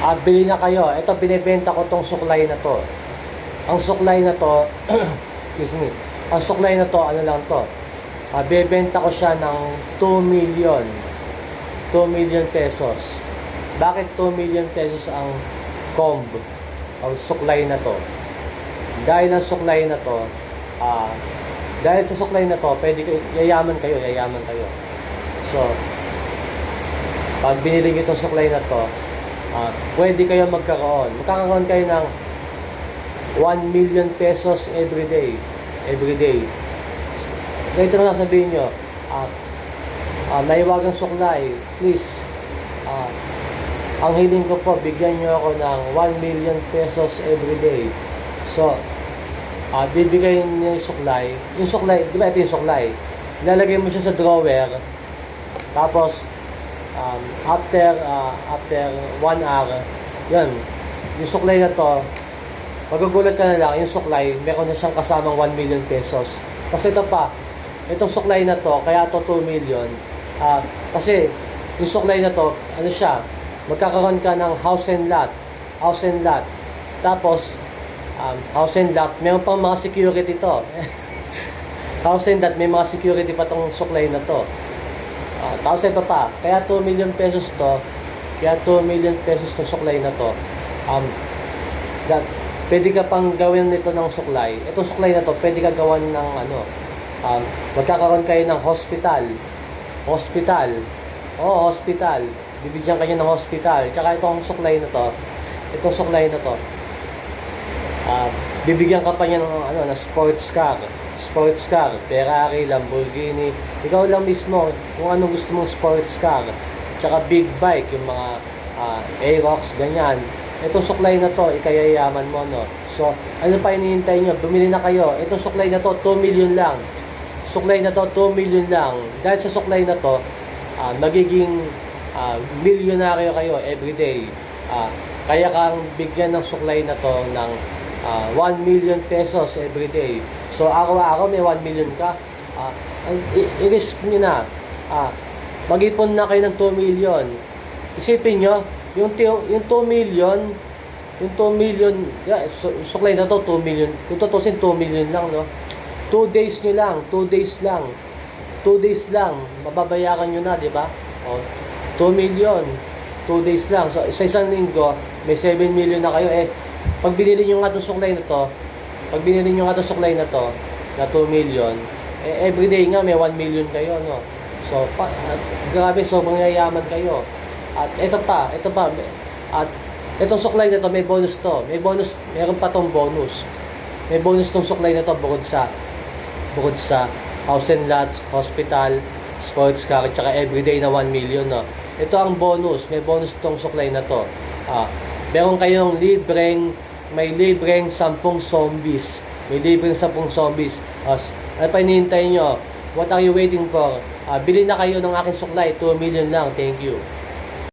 Ah, bili na kayo. Ito, binibenta ko tong suklay na to. Ang suklay na to, excuse me, ang suklay na to, ano lang to, ah, bibenta ko siya ng 2 million. 2 million pesos. Bakit 2 million pesos ang comb? Ang suklay na to. Dahil ang suklay na to, ah, dahil sa suklay na to, pwede kayo, yayaman kayo, yayaman kayo. So, pag binili niyo itong suklay na to, ah, pwede kayo magkaroon. Magkakaroon kayo ng 1 million pesos every day. Every day. Ganito na sasabihin nyo, ah, ah, naiwagang suklay, please, ah, ang hiling ko po, bigyan nyo ako ng 1 million pesos every day. So, ah, bibigay niya yung suklay. Yung suklay, di ba ito yung suklay? Lalagay mo siya sa drawer, tapos, um, after, ah, after 1 hour, yun, yung suklay na to, magugulat ka na lang, yung suklay, meron na siyang kasamang 1 million pesos. Kasi ito pa, itong suklay na to, kaya to 2 million, ah, kasi yung suklay na to, ano siya, magkakaroon ka ng house and lot, house and lot, tapos, um, house and lot, meron pang mga security to. house and lot, may mga security pa tong suklay na to. Ah, tapos ito pa, kaya 2 million pesos to, kaya 2 million pesos ng suklay na to, um, that, pwede ka pang gawin nito ng suklay. Itong suklay na to, pwede ka gawan ng ano, um, magkakaroon kayo ng hospital. Hospital. Oo, hospital. Bibigyan kayo ng hospital. Tsaka itong suklay na to, itong suklay na to, ah, bibigyan ka pa niya ng ano, na sports car. Sports car, Ferrari, Lamborghini. Ikaw lang mismo kung ano gusto mong sports car. Tsaka big bike, yung mga ah, Aerox, ganyan. Itong suklay na to, ikayayaman mo, no? So, ano pa hinihintay nyo? Bumili na kayo. Itong suklay na to, 2 million lang. Suklay na to, 2 million lang. Dahil sa suklay na to, ah, magiging ah, milyonaryo kayo everyday. Ah, kaya kang bigyan ng suklay na to ng ah, 1 million pesos everyday. So, araw-araw may 1 million ka. I- i-risk nyo na. Ah, mag-ipon na kayo ng 2 million. Isipin nyo, yung, yung 2 million, yung 2 million, yeah, su- suklay na to, 2 million. Kung tutusin, 2 million lang, no? 2 days nyo lang, 2 days lang. 2 days lang, mababayaran nyo na, di ba? O, 2 million, 2 days lang. So, sa isang linggo, may 7 million na kayo. Eh, pag binili nyo nga itong suklay na to, pag binili nyo nga itong suklay na to, na 2 million, eh, everyday nga may 1 million kayo, no? So, pa, at, grabe, sobrang yayaman kayo. At ito pa, ito pa, at itong suklay na to, may bonus to. May bonus, meron pa tong bonus. May bonus tong suklay na to bukod sa bukod sa house and lots, hospital, sports car, at saka everyday na 1 million, no? Ito ang bonus. May bonus tong suklay na to. Ah, meron kayong libreng, may libreng 10 zombies. May libreng 10 zombies. As, ano pa hinihintay nyo? What are you waiting for? Ah, bili na kayo ng aking suklay. 2 million lang. Thank you.